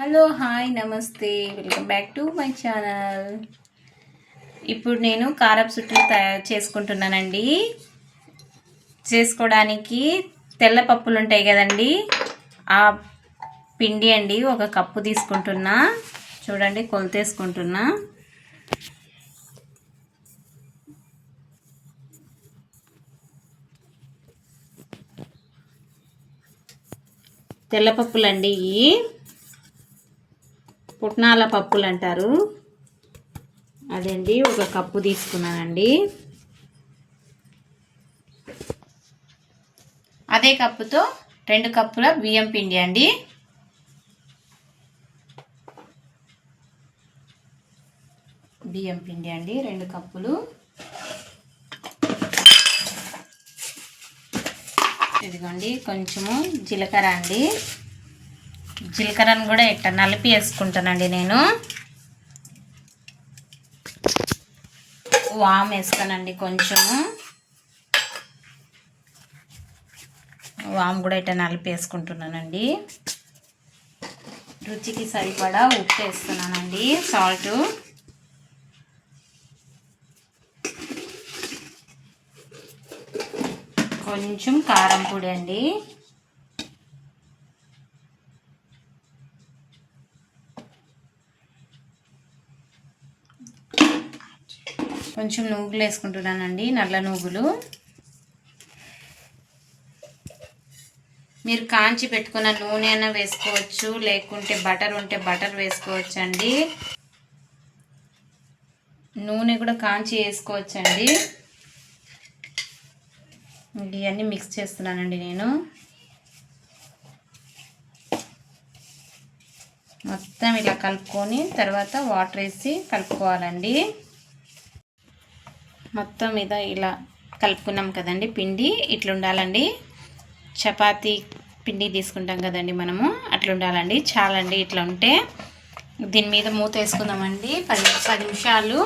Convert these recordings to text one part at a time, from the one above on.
Hello hi నమస్తే. Welcome back to my channel. ఇప్పుడు నేను కారపు చుట్టూ తయారు చేసుకుంటున్నానండి. చేసుకోవడానికి తెల్ల పప్పులు ఉంటాయి కదండి. ఆ పిండి అండి ఒక కప్పు తీసుకుంటున్నా. చూడండి కొలతేసుకుంటున్నా. తెల్ల పప్పులండి ఇవి. పుట్నాల పప్పులు అంటారు అదండి ఒక కప్పు తీసుకున్నానండి. అదే కప్పుతో రెండు కప్పుల బియ్యం పిండి అండి. బియ్యం పిండి అండి రెండు కప్పులు. ఇదిగోండి కొంచెము జీలకర్ర అండి. జీలకర్రను కూడా ఇట్ట నలిపి వేసుకుంటానండి నేను. వామ్ వేస్తానండి కొంచెము. వామ్ కూడా ఇట్ట నలిపి వేసుకుంటున్నానండి. రుచికి సరిపడా ఉప్పు వేస్తున్నానండి సాల్ట్. కొంచెం కారం పొడి అండి. కొంచెం నువ్వులు వేసుకుంటున్నానండి నల్ల నువ్వులు. మీరు కాంచి పెట్టుకున్న నూనె అయినా వేసుకోవచ్చు లేకుంటే బటర్ ఉంటే బటర్ వేసుకోవచ్చు అండి నూనె కూడా కాంచి వేసుకోవచ్చండి. ఇవన్నీ మిక్స్ చేస్తున్నానండి నేను. మొత్తం ఇలా కలుపుకొని తర్వాత వాటర్ వేసి కలుపుకోవాలండి. మొత్తం మీద ఇలా కలుపుకున్నాం కదండి పిండి. ఇట్లా ఉండాలండి చపాతీ పిండి తీసుకుంటాం కదండి మనము. అట్లా ఉండాలండి చాలండి ఇట్లా ఉంటే. దీని మీద మూత వేసుకుందామండి. పది పది నిమిషాలు.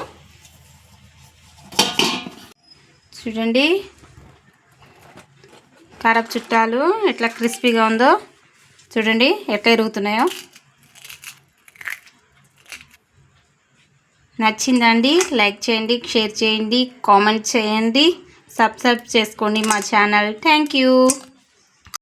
చూడండి. కారపు చుట్టాలు ఎట్లా క్రిస్పీగా ఉందో. చూడండి ఎట్లా ఎరుగుతున్నాయో. నచ్చిందండి లైక్ చేయండి షేర్ చేయండి కామెంట్ చేయండి సబ్స్క్రైబ్ చేసుకోండి మా ఛానల్. Thank you.